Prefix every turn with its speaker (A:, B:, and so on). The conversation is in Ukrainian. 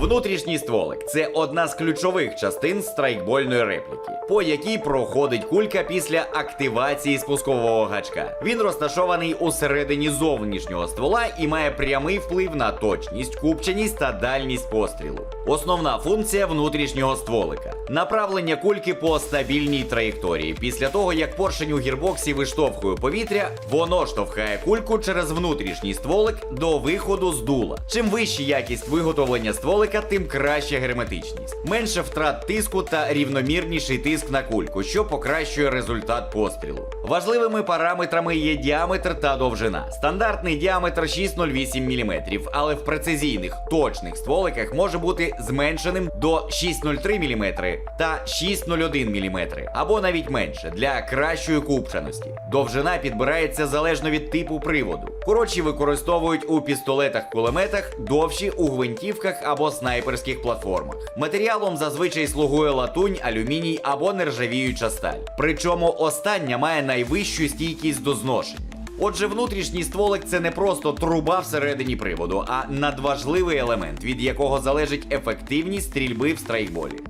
A: Внутрішній стволик це одна з ключових частин страйкбольної репліки, по якій проходить кулька після активації спускового гачка. Він розташований у середині зовнішнього ствола і має прямий вплив на точність, купченість та дальність пострілу. Основна функція внутрішнього стволика направлення кульки по стабільній траєкторії. Після того, як поршень у гірбоксі виштовхує повітря, воно штовхає кульку через внутрішній стволик до виходу з дула. Чим вища якість виготовлення стволика, тим краща герметичність. Менше втрат тиску та рівномірніший тиск на кульку, що покращує результат пострілу. Важливими параметрами є діаметр та довжина. Стандартний діаметр 6,08 мм, але в прецизійних точних стволиках може бути зменшеним до 6,03 мм та 6,01 мм, або навіть менше для кращої купчаності. Довжина підбирається залежно від типу приводу. Коротші використовують у пістолетах-кулеметах, довші у гвинтівках або снайперських платформах. Матеріалом зазвичай слугує латунь, алюміній або нержавіюча сталь. Причому остання має найвищу стійкість до зношення. Отже, внутрішній стволик це не просто труба всередині приводу, а надважливий елемент, від якого залежить ефективність стрільби в страйкболі.